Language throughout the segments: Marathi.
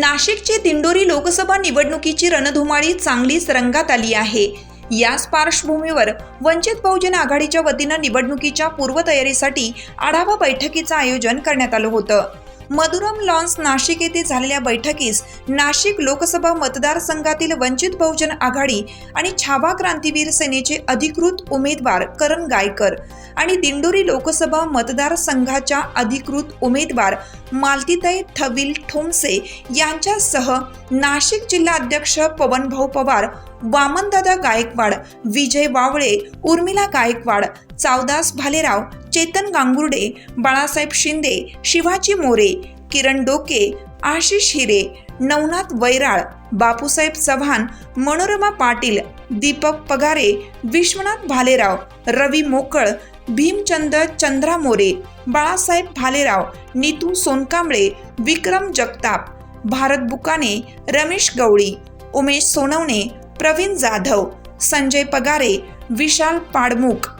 नाशिकची दिंडोरी लोकसभा निवडणुकीची रणधुमाळी चांगलीच रंगात आली आहे. याच पार्श्वभूमीवर वंचित बहुजन आघाडीच्या वतीनं निवडणुकीच्या पूर्वतयारीसाठी आढावा बैठकीचं आयोजन करण्यात आलं होतं. मधुरम लॉन्स नाशिक येथे झालेल्या बैठकीस नाशिक लोकसभा मतदारसंघातील वंचित बहुजन आघाडी आणि छावा क्रांतीवीर सेनेचे अधिकृत उमेदवार करण गायकर आणि दिंडोरी लोकसभा मतदारसंघाच्या अधिकृत उमेदवार मालतीताई थविल ठोंसे यांच्यासह नाशिक जिल्हा अध्यक्ष पवनभाऊ पवार वामनदादा गायकवाड विजय वावळे उर्मिला गायकवाड चावदास भालेराव चेतन गांगुर्डे बाळासाहेब शिंदे शिवाजी मोरे किरण डोके आशिष हिरे नवनाथ वैराळ बापूसाहेब चव्हाण मनोरमा पाटील दीपक पगारे विश्वनाथ भालेराव रवी मोकळ भीमचंद चंद्रा मोरे बाळासाहेब भालेराव नीतू सोनकांबळे विक्रम जगताप भारत बुकाने रमेश गवळी उमेश सोनवणे प्रवीण जाधव संजय पगारे विशाल पाडमुख.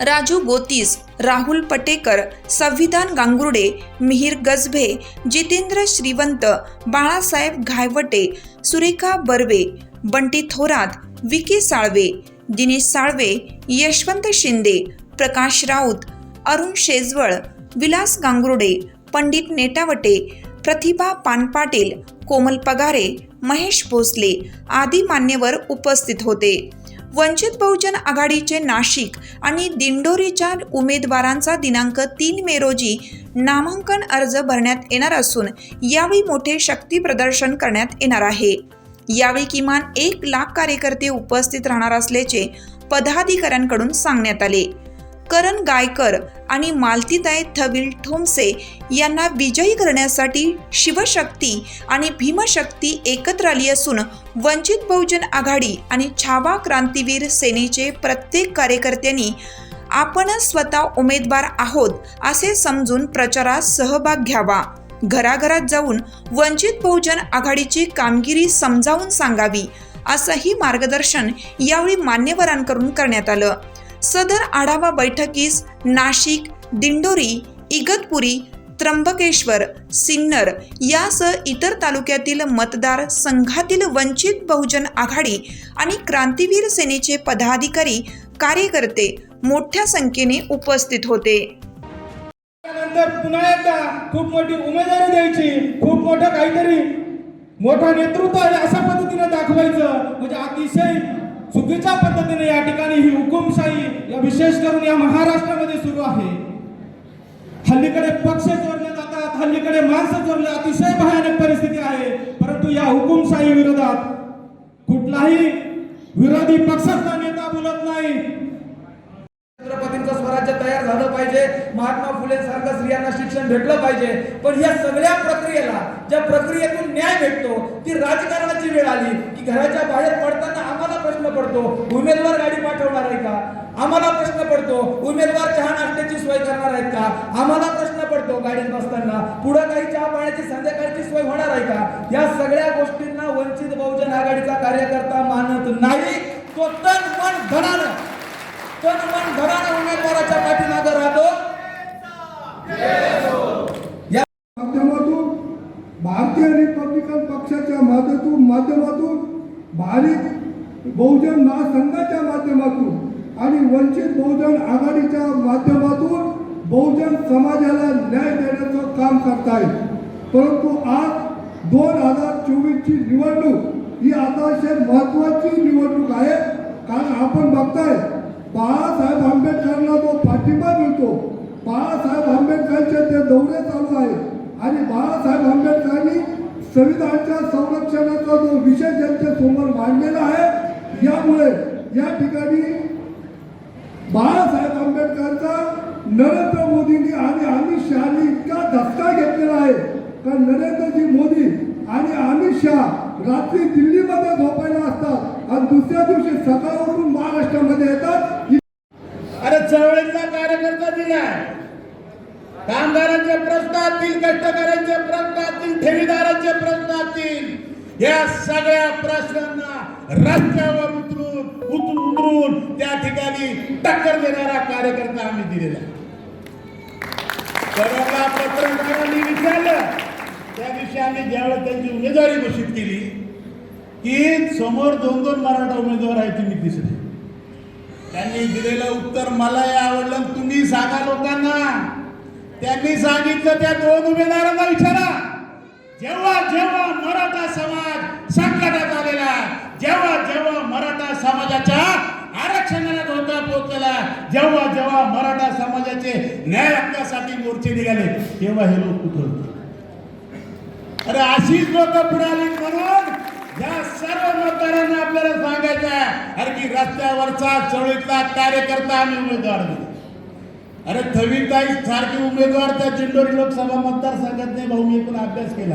राजू गोतीस राहुल पटेकर संविधान गांगुर्डे मिहीर गजभे जितेंद्र श्रीवंत बाळासाहेब घायवटे सुरेखा बर्वे बंटी थोरात विकी साळवे दिनेश साळवे यशवंत शिंदे प्रकाश राऊत अरुण शेजवळ विलास गांगुर्डे पंडित नेटावटे प्रतिभा पानपाटील कोमल पगारे महेश भोसले आदी मान्यवर उपस्थित होते. वंचित बहुजन आघाडीचे नाशिक आणि दिंडोरीच्या उमेदवारांचा दिनांक तीन मे रोजी नामांकन अर्ज भरण्यात येणार असून यावेळी मोठे शक्ती प्रदर्शन करण्यात येणार आहे. यावेळी किमान एक लाख कार्यकर्ते उपस्थित राहणार असल्याचे पदाधिकाऱ्यांकडून सांगण्यात आले. करण गायकर आणि मालतीताई थविल ठोंसे यांना विजयी करण्यासाठी शिवशक्ती आणि भीमशक्ती एकत्र आली असून वंचित बहुजन आघाडी आणि छावा क्रांतीवीर सेनेचे प्रत्येक कार्यकर्त्यांनी आपणच स्वतः उमेदवार आहोत असे समजून प्रचारात सहभाग घ्यावा. घराघरात जाऊन वंचित बहुजन आघाडीची कामगिरी समजावून सांगावी असंही मार्गदर्शन यावेळी मान्यवरांकडून करण्यात आलं. सदर आढावा बैठकीस नाशिक दिंडोरी इगतपुरी त्र्यंबकेश्वर सिन्नर यासह इतर तालुक्यातील मतदार संघातील वंचित बहुजन आघाडी आणि क्रांतीवीर सेनेचे पदाधिकारी कार्यकर्ते मोठ्या संख्येने उपस्थित होते. पुन्हा एकदा खूप मोठी उमेदवारी द्यायची खूप मोठं काहीतरी मोठं नेतृत्व आहे अशा पद्धतीने दाखवायचं. म्हणजे अतिशय चुकीच्या पद्धतीने या ठिकाणी ही हुकुमशाही या विशेष करून या महाराष्ट्रामध्ये सुरू आहे. हल्लीकडे पक्ष चोरले जातात हल्लीकडे माणसं चोरले अतिशय भयानक परिस्थिती आहे. परंतु या हुकुमशाही विरोधात कुठलाही विरोधी पक्षाचा नेता बोलत नाही. छत्रपतींचं स्वराज्य तयार झालं पाहिजे महात्मा फुले सारखं स्त्रियांना शिक्षण भेटलं पाहिजे. पण या सगळ्या प्रक्रियेला ज्या प्रक्रियेतून न्याय भेटतो ती राजकारणाची वेळ आली. की घराच्या बाहेर पडताना आम्हाला प्रश्न पडतो उमेदवार गाडी पाठवणार आहे का? आम्हाला प्रश्न पडतो उमेदवार चहा नाश्त्याची सोय करणार आहेत का? आम्हाला प्रश्न पडतो गाडीत बसताना पुढे काही चहा पाण्याची संध्याकाळची सोय होणार आहे का? या सगळ्या गोष्टींना वंचित बहुजन आघाडीचा कार्यकर्ता मानत नाही. तो तन मन धनानं तन मन धनानं उमेदवाराच्या पाठीमागं राहतो. माध्यमातून भारतीय रिपब्लिकन पक्षाच्या माध्यमातून माध्यमातून भारत बहुजन महासंघाच्या माध्यमातून आणि वंचित बहुजन आघाडीच्या माध्यमातून बहुजन समाजाला न्याय देण्याचं काम करतायत. परंतु आज दोन हजार चोवीसची निवडणूक ही अतिशय महत्वाची निवडणूक आहे. कारण आपण बघताय बाळासाहेब आंबेडकरांना जो पाठिंबा मिळतो बाळासाहेब आंबेडकरांचे ते दौरे चालू आहे आणि बाळासाहेब आंबेडकरांनी संविधानच्या संरक्षणाचा जो विषय त्यांच्यासमोर मांडलेला आहे यामुळे या ठिकाणी बाळासाहेब आंबेडकरांचा नरेंद्र मोदींनी आणि अमित शहानी इतका धक्का घेतलेला आहे. कारण नरेंद्रजी मोदी आणि अमित शहा रात्री दिल्लीमध्ये झोपायला असतात आणि दुसऱ्या दिवशी सकाळ उठून महाराष्ट्रामध्ये येतात. अरे चळवळीचा कार्यकर्ता दिलाय कामगारांचे प्रश्न असतील कष्टकऱ्यांचे प्रश्न असतील ठेवीदारांचे प्रश्न असतील या सगळ्या प्रश्नांना रस्त्यावर उतरून उतरून उतरून त्या ठिकाणी टक्कर देणारा कार्यकर्ता आम्ही दिलेला आहे. पत्रकारांनी विचारलं. त्या दिवशी आम्ही ज्यावेळेस त्यांची उमेदवारी घोषित केली की समोर दोन दोन मराठा उमेदवार आहेत तुम्ही दिसले. त्यांनी दिलेलं उत्तर मलाही आवडलं तुम्ही सांगा लोकांना. त्यांनी सांगितलं त्या दोन उमेदवारांना विचारा. जेव्हा जेव्हा मराठा समाज संकटात आलेला जेव्हा जेव्हा मराठा समाजाच्या आरक्षणाला धोका पोहोचला जेव्हा जेव्हा मराठा समाजाचे न्याय हक्कासाठी मोर्चे निघाले तेव्हा हे लोक कुठं होते? अरे अशीच लोक पुढे आली म्हणून या सर्व मतदारांना आपल्याला सांगायचं आहे अरे की रस्त्यावरचा चळवळीतला कार्यकर्ता आम्ही उमेदवार दिले अरे थवीताई सारखी उमेदवार त्या चिंडोरी लोकसभा मतदारसंघात नाही भाऊ मी पण अभ्यास केला.